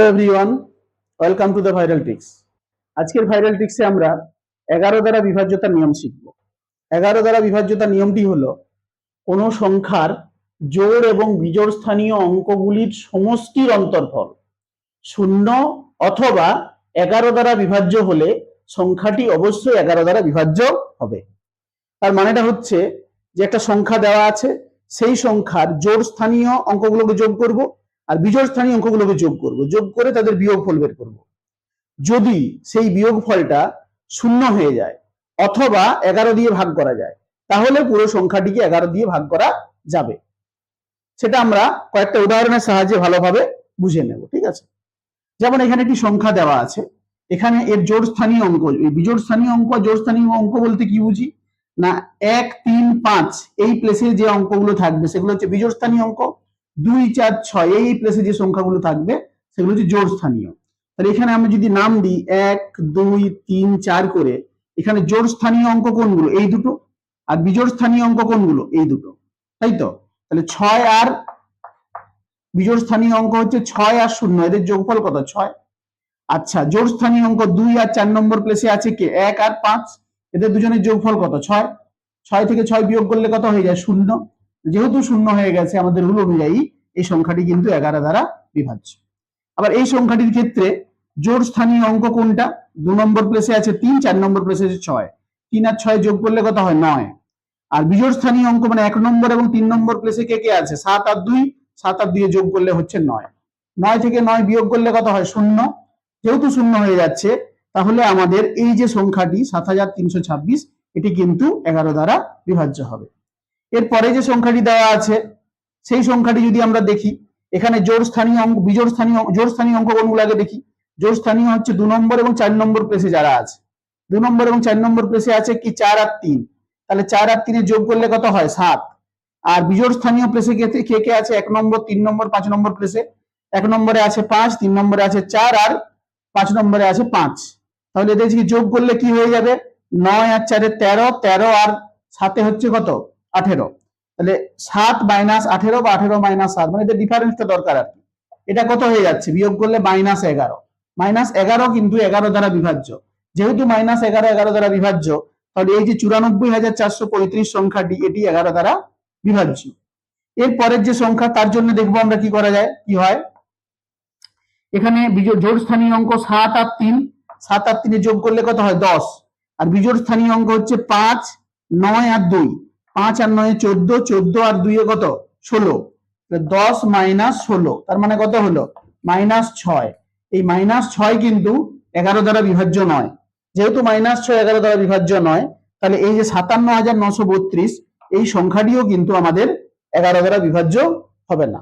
Hello everyone welcome to the viral ticks আজকের viral টিক্সে আমরা এগারো দ্বারা বিভাজ্যতার নিয়ম শিখব। এগারো দ্বারা বিভাজ্যতার নিয়মটি হলো, কোনো সংখ্যার জোড় এবং বিজোড় স্থানীয় অঙ্কগুলির সমষ্টির অন্তর্ফল শূন্য অথবা এগারো দ্বারা বিভাজ্য হলে সংখ্যাটি অবশ্যই এগারো দ্বারা বিভাজ্য হবে। তার মানেটা হচ্ছে যে একটা সংখ্যা দেওয়া আছে, সেই সংখ্যার জোড় স্থানীয় অঙ্কগুলোকে যোগ করব আর স্থানীয় অঙ্কগুলোকে যোগ করব। যোগ করে তাদের বিয়োগফল বের করব। যদি সেই বিয়োগফলটা শূন্য হয়ে যায় অথবা এগারো দিয়ে ভাগ করা যায়, তাহলে পুরো সংখ্যাটিকে এগারো দিয়ে ভাগ করা যাবে। সেটা আমরা কয়েকটা উদাহরণের সাহায্যে ভালোভাবে বুঝে নেব, ঠিক আছে? যেমন এখানে একটি সংখ্যা দেওয়া আছে। এখানে এর জোড় স্থানীয় অঙ্ক বিজোড় স্থানীয় অঙ্ক জোড় স্থানীয় অঙ্ক বলতে কি বুঝি? না, এক, তিন, পাঁচ, এই প্লেসে যে অঙ্কগুলো থাকবে, সেগুলো হচ্ছে বিজোড় স্থানীয় অঙ্ক। দুই, চার, ছয়, এই প্লেসে যে সংখ্যাগুলো থাকবে, সেগুলো হচ্ছে জোড় স্থানীয় তাহলে এখানে আমি যদি নাম দিই, এক, দুই, তিন, চার করে, এখানে জোড় স্থানীয় অঙ্ক কোনগুলো? এই দুটো। আর বিজোড় স্থানীয় অঙ্ক কোনগুলো? এই দুটো। তাই তো? তাহলে ছয় আর বিজোড় স্থানীয় অঙ্ক হচ্ছে ছয় আর শূন্য। এদের যোগফল কত? ছয়। আচ্ছা জোড় স্থানীয় অঙ্ক দুই আর চার নম্বর প্লেসে আছে কে? এক আর পাঁচ। এদের দুজনের যোগফল কত? ছয়। ছয় থেকে ছয় বিয়োগ করলে কত হয়ে যায়? শূন্য। যেহেতু শূন্য হয়ে গেছে আমাদের রুল অনুযায়ী, এই সংখ্যাটি কিন্তু এগারো দ্বারা বিভাজ্য। আবার এই সংখ্যাটির ক্ষেত্রে জোড় স্থানীয় অঙ্ক কোনটা? দু নম্বর প্লেসে আছে তিন, চার নম্বর প্লেসে আছে ছয়। তিন আর ছয় যোগ করলে কত হয়? নয়। আর বিজোড় স্থানীয় অঙ্ক মানে এক নম্বর এবং তিন নম্বর প্লেসে কে কে আছে? সাত আর দুই, সাত আর দুই যোগ করলে হচ্ছে নয়। নয় থেকে নয় বিয়োগ করলে কত হয়? শূন্য। যেহেতু শূন্য হয়ে যাচ্ছে, তাহলে আমাদের এই যে সংখ্যাটি সাত হাজার তিনশো ছাব্বিশ, এটি কিন্তু এগারো দ্বারা বিভাজ্য হবে। এরপরে যে সংখ্যাটি দেওয়া আছে, সেই সংখ্যাটি যদি আমরা দেখি, এখানে জোড় স্থানীয় অঙ্ক, বিজোড় স্থানীয় জোড় স্থানীয় অঙ্ক কোনগুলো দেখি। জোড় স্থানীয় হচ্ছে দু নম্বর এবং চার নম্বর প্লেসে যারা আছে। দু নম্বর এবং চার নম্বর প্লেসে আছে কি? চার আর তিন। তাহলে চার আর তিনে যোগ করলে কত হয়? সাত। আর বিজোড় স্থানীয় প্লেসে কে কে আছে? এক নম্বর, তিন নম্বর, পাঁচ নম্বর প্লেসে এক নম্বরে আছে পাঁচ, তিন নম্বরে আছে চার আর পাঁচ নম্বরে আছে পাঁচ। তাহলে এদের যোগ করলে কি হয়ে যাবে? নয় আর চারে তেরো তেরো আর সাথে হচ্ছে কত? আঠেরো। তাহলে সাত মাইনাস আঠেরো বা আঠেরো মাইনাস সাত মানে ডিফারেন্সটা দরকার আর কি। এটা কত হয়ে যাচ্ছে? বিয়োগ করলে মাইনাস এগারো। মাইনাস এগারো কিন্তু এগারো দ্বারা বিভাজ্য। যেহেতু মাইনাস এগারো এগারো দ্বারা বিভাজ্য, তাহলে এই যে চুরানব্বই হাজার চারশো পঁয়ত্রিশ সংখ্যাটি এটি এগারো দ্বারা বিভাজ্য। এর পরের যে সংখ্যা, তার জন্য দেখব আমরা কি করা যায়, কি হয়? এখানে জোড় স্থানীয় অঙ্ক সাত আর তিন। সাত আর তিনে যোগ করলে কত হয়? দশ। আর বিজোড় স্থানীয় অঙ্ক হচ্ছে পাঁচ, নয় আর দুই। পাঁচ আর নয় চোদ্দ চোদ্দ আর দুইয়ে কত? ষোলো। দশ মাইনাস ষোলো, তার মানে কত হলো? মাইনাস ছয়। এই মাইনাস ছয় কিন্তু এগারো দ্বারা বিভাজ্য নয়। যেহেতু মাইনাস ছয় এগারো দ্বারা বিভাজ্য নয়, তাহলে এই যে সাতান্ন হাজার নশো বত্রিশ, এই সংখ্যাটিও কিন্তু আমাদের এগারো দ্বারা বিভাজ্য হবে না।